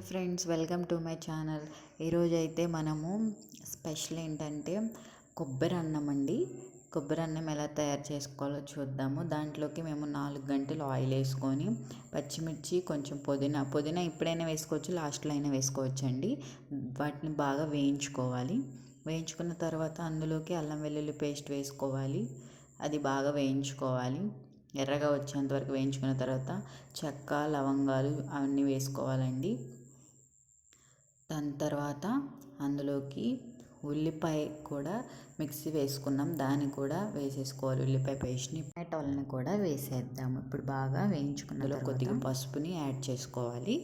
Hello friends welcome to my channel. ఈరోజు అయితే మనము స్పెషల్ ఏంటంటే కొబ్బరి అన్నం అండి. కొబ్బరి అన్నం ఎలా తయారు చేసుకోవాలో చూద్దాము. దాంట్లోకి మేము నాలుగు గంటలు ఆయిల్ వేసుకొని పచ్చిమిర్చి కొంచెం పుదీనా పుదీనా ఇప్పుడైనా వేసుకోవచ్చు లాస్ట్లో అయినా వేసుకోవచ్చు అండి వాటిని బాగా వేయించుకోవాలి. వేయించుకున్న తర్వాత అందులోకి అల్లం వెల్లుల్లి పేస్ట్ వేసుకోవాలి. అది బాగా వేయించుకోవాలి. ఎర్రగా వచ్చేంత వరకు వేయించుకున్న తర్వాత చెక్క లవంగాలు అవన్నీ వేసుకోవాలండి. దాని తర్వాత అందులోకి ఉల్లిపాయ కూడా మిక్సీ వేసుకున్నాం. దాన్ని కూడా వేసేసుకోవాలి. ఉల్లిపాయ పేస్ట్ని టమాటోలని కూడా వేసేద్దాము. ఇప్పుడు బాగా వేయించుకున్నలో కొద్దిగా పసుపుని యాడ్ చేసుకోవాలి.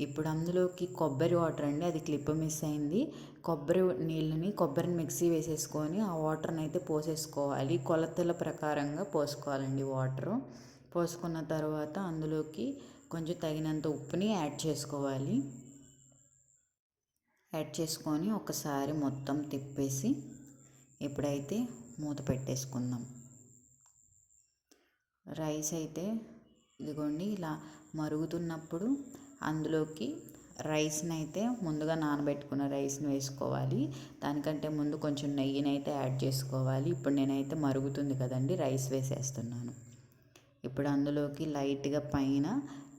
ఇప్పుడు అందులోకి కొబ్బరి వాటర్ అండి అది క్లిప్ మిస్ అయింది. కొబ్బరి నీళ్ళని కొబ్బరిని మిక్సీ వేసేసుకొని ఆ వాటర్ని అయితే పోసేసుకోవాలి. కొలతల ప్రకారంగా పోసుకోవాలండి వాటరు. పోసుకున్న తర్వాత అందులోకి కొంచెం తగినంత ఉప్పుని యాడ్ చేసుకోవాలి. యాడ్ చేసుకొని ఒకసారి మొత్తం తిప్పేసి ఇప్పుడైతే మూత పెట్టేసుకుందాం. రైస్ అయితే ఇదిగోండి ఇలా మరుగుతున్నప్పుడు అందులోకి రైస్ని అయితే ముందుగా నానబెట్టుకున్న రైస్ని వేసుకోవాలి. దానికంటే ముందు కొంచెం నెయ్యిని అయితే యాడ్ చేసుకోవాలి. ఇప్పుడు నేనైతే మరుగుతుంది కదండి రైస్ వేసేస్తున్నాను. ఇప్పుడు అందులోకి లైట్గా పైన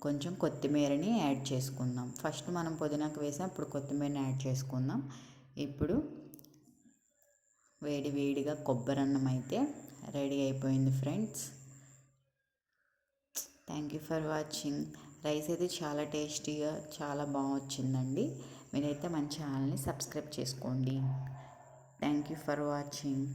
కొంచెం కొత్తిమీరని యాడ్ చేసుకుందాం. ఫస్ట్ మనం పుదీనాకు వేసాం ఇప్పుడు కొత్తిమీరని యాడ్ చేసుకుందాం. ఇప్పుడు వేడి వేడిగా కొబ్బరి అన్నం అయితే రెడీ అయిపోయింది friends. Thank you for watching rice అయితే చాలా టేస్టీగా చాలా బాగొచ్చిందండి మీరైతే మన ఛానల్ని సబ్స్క్రైబ్ చేసుకోండి. Thank you for watching